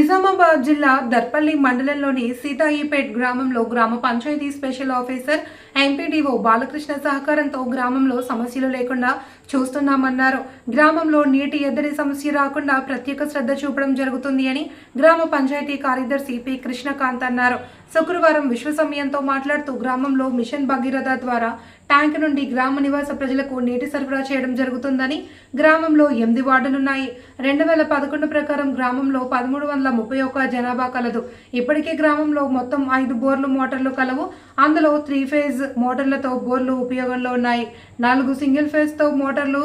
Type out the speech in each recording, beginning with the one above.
నిజామాబాద్ జిల్లా దర్పల్లి మండలంలోని సీతాయిపేట్ గ్రామంలో గ్రామ panchayat special officer MPDO Balakrishna సహకారంతో గ్రామంలో సమస్యలు లేకుండా చూస్తున్నామన్నారు. గ్రామంలో నీటి ఎద్దడి సమస్య రాకుండా ప్రత్యేక శ్రద్ధ చూపడం జరుగుతుంది అని గ్రామ పంచాయతీ కార్యదర్శి పి కృష్ణకాంత్ అన్నారు. శుక్రవారం విశ్వసమయంతో మాట్లాడుతూ గ్రామంలో మిషన్ భగీరథ ద్వారా ట్యాంక్ నుండి గ్రామ నివాస ప్రజలకు నీటి సరఫరా చేయడం జరుగుతుందని గ్రామంలో ఎనిమిది వార్డులున్నాయి. రెండు వేల పదకొండు ప్రకారం గ్రామంలో పదమూడు వందల ముప్పై ఒక్క జనాభా కలదు. ఇప్పటికే గ్రామంలో మొత్తం ఐదు బోర్లు మోటార్లు కలవు. అందులో త్రీ ఫేజ్ మోటార్లతో బోర్లు ఉపయోగంలో ఉన్నాయి. నాలుగు సింగిల్ ఫేజ్తో మోటార్లు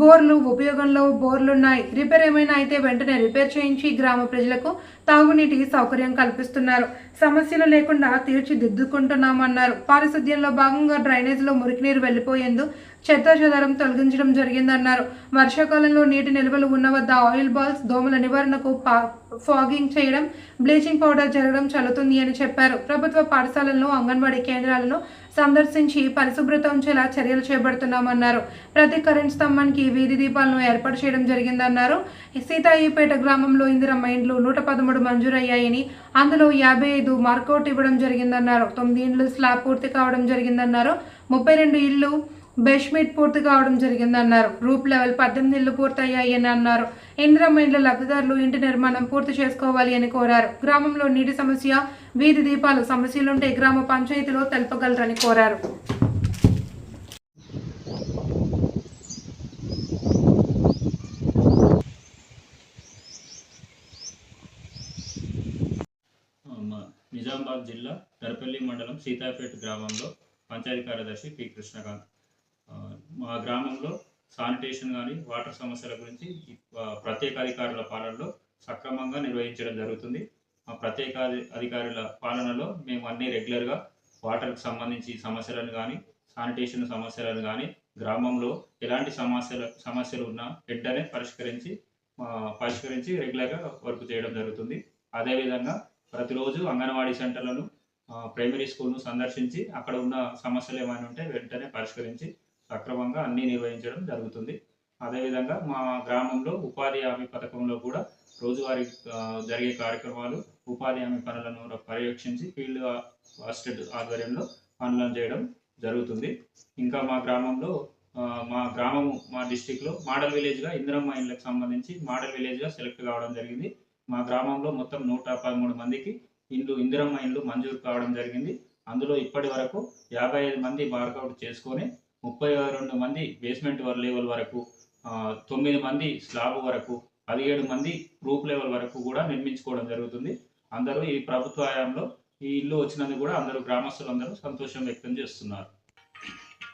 బోర్లు ఉపయోగంలో బోర్లున్నాయి. రిపేర్ ఏమైనా అయితే వెంటనే రిపేర్ చేయించి గ్రామ ప్రజలకు తాగునీటి సౌకర్యం కల్పిస్తున్నారు. సమస్యలు లేకుండా తీర్చిదిద్దుకుంటున్నామన్నారు. పారిశుద్ధ్యంలో భాగంగా డ్రైనేజీలో మురికినీరు వెళ్ళిపోయేందు చెత్త చెదారం తొలగించడం జరిగిందన్నారు. వర్షాకాలంలో నీటి నిల్వలు ఉన్న వద్ద ఆయిల్ బాల్స్ దోమల నివారణకు పా- ఫాగింగ్ చేయడం బ్లీచింగ్ పౌడర్ జరగడం చల్లుతుంది అని చెప్పారు. ప్రభుత్వ పాఠశాలలను అంగన్వాడీ కేంద్రాలను సందర్శించి పరిశుభ్రత ఉంచేలా చర్యలు చేపడుతున్నామన్నారు. ప్రతి కరెంట్ స్తంభానికి వీధి దీపాలను ఏర్పాటు చేయడం జరిగిందన్నారు. సీతాయిపేట గ్రామంలో ఇందిరమ్మ ఇండ్లు నూట పదమూడు మంజూరయ్యాయని అందులో యాభై ఐదు మార్కౌట్ ఇవ్వడం జరిగిందన్నారు. తొమ్మిది ఇండ్లు స్లాబ్ పూర్తి కావడం జరిగిందన్నారు. ముప్పై రెండు ఇళ్ళు బెష్ మీట్ పూర్తి కావడం జరిగిందన్నారు. రూప్ లెవెల్ పద్దెనిమిది ఇళ్ళు పూర్తయ్యాయి అని అన్నారు. ఇందిరమ్మ ఇండ్ల లబ్ధిదారులు ఇంటి నిర్మాణం పూర్తి చేసుకోవాలి అని కోరారు. గ్రామంలో నీటి సమస్య వీధి దీపాలు సమస్యలుంటే గ్రామ పంచాయతీలో తెలపగలరని కోరారు. నిజామాబాద్ జిల్లా దరపల్లి మండలం సీతాపేట గ్రామంలో పంచాయతీ కార్యదర్శి పి కృష్ణకాంత్. మా గ్రామంలో శానిటేషన్ కానీ వాటర్ సమస్యల గురించి ప్రత్యేక అధికారుల పాలనలో సక్రమంగా నిర్వహించడం జరుగుతుంది. మా ప్రత్యేక అధికారుల పాలనలో మేము అన్ని రెగ్యులర్గా వాటర్కి సంబంధించి సమస్యలను కానీ శానిటేషన్ సమస్యలను కానీ గ్రామంలో ఎలాంటి సమస్యలు సమస్యలు ఉన్నా వెంటనే పరిష్కరించి పరిష్కరించి రెగ్యులర్గా వర్క్ చేయడం జరుగుతుంది. అదేవిధంగా ప్రతిరోజు అంగన్వాడీ సెంటర్లను ప్రైమరీ స్కూల్ను సందర్శించి అక్కడ ఉన్న సమస్యలు ఏమైనా ఉంటే వెంటనే పరిష్కరించి సక్రమంగా అన్నీ నిర్వహించడం జరుగుతుంది. అదేవిధంగా మా గ్రామంలో ఉపాధి హామీ పథకంలో కూడా రోజువారీ జరిగే కార్యక్రమాలు ఉపాధి హామీ పనులను పర్యవేక్షించి ఫీల్డ్ అసిస్టెంట్ ఆధ్వర్యంలో పనులను చేయడం జరుగుతుంది. ఇంకా మా గ్రామంలో మా గ్రామము మా డిస్టిక్లో మోడల్ విలేజ్గా ఇందిరమ్మ ఇళ్ళకి సంబంధించి మోడల్ విలేజ్గా సెలెక్ట్ కావడం జరిగింది. మా గ్రామంలో మొత్తం నూట పదమూడు మందికి ఇండ్లు ఇందిరమ్మ ఇండ్లు మంజూరు కావడం జరిగింది. అందులో ఇప్పటి వరకు యాభై ఐదు మంది వర్కౌట్ చేసుకొని ముప్పై రెండు మంది బేస్మెంట్ లెవెల్ వరకు తొమ్మిది మంది స్లాబ్ వరకు పదిహేడు మంది రూప్ లెవెల్ వరకు కూడా నిర్మించుకోవడం జరుగుతుంది. అందరూ ఈ ప్రభుత్వ హయాంలో ఈ ఇల్లు వచ్చినందుకు కూడా అందరూ గ్రామస్తులందరూ సంతోషం వ్యక్తం చేస్తున్నారు.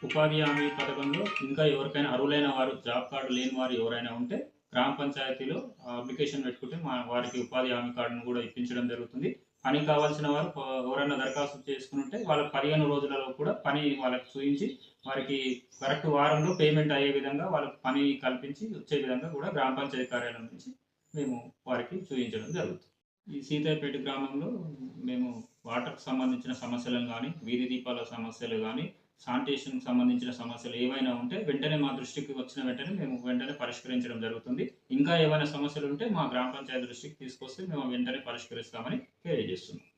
ఉపాధి హామీ పథకంలో ఇంకా ఎవరికైనా అర్హులైన వారు జాబ్ కార్డు లేని వారు ఎవరైనా ఉంటే గ్రామ పంచాయతీలో అప్లికేషన్ పెట్టుకుంటే మా వారికి ఉపాధి హామీ కార్డును కూడా ఇప్పించడం జరుగుతుంది. పని కావాల్సిన వారు ఎవరైనా దరఖాస్తు చేసుకుని ఉంటే వాళ్ళకి పదిహేను రోజులలో కూడా పని వాళ్ళకి చూపించి వారికి కరెక్ట్ వారంలో పేమెంట్ అయ్యే విధంగా వాళ్ళకి పని కల్పించి వచ్చే విధంగా కూడా గ్రామ పంచాయతీ కార్యాలయం నుంచి మేము వారికి చూపించడం జరుగుతుంది. ఈ సీతాపేట గ్రామంలో మేము వాటర్కి సంబంధించిన సమస్యలను కానీ వీధి దీపాల సమస్యలు కానీ శానిటేషన్కి సంబంధించిన సమస్యలు ఏవైనా ఉంటే వెంటనే మా దృష్టికి వచ్చిన వెంటనే మేము వెంటనే పరిష్కరించడం జరుగుతుంది. ఇంకా ఏమైనా సమస్యలు ఉంటే మా గ్రామ పంచాయతీ దృష్టికి తీసుకొస్తే మేము వెంటనే పరిష్కరిస్తామని తెలియజేస్తున్నాం.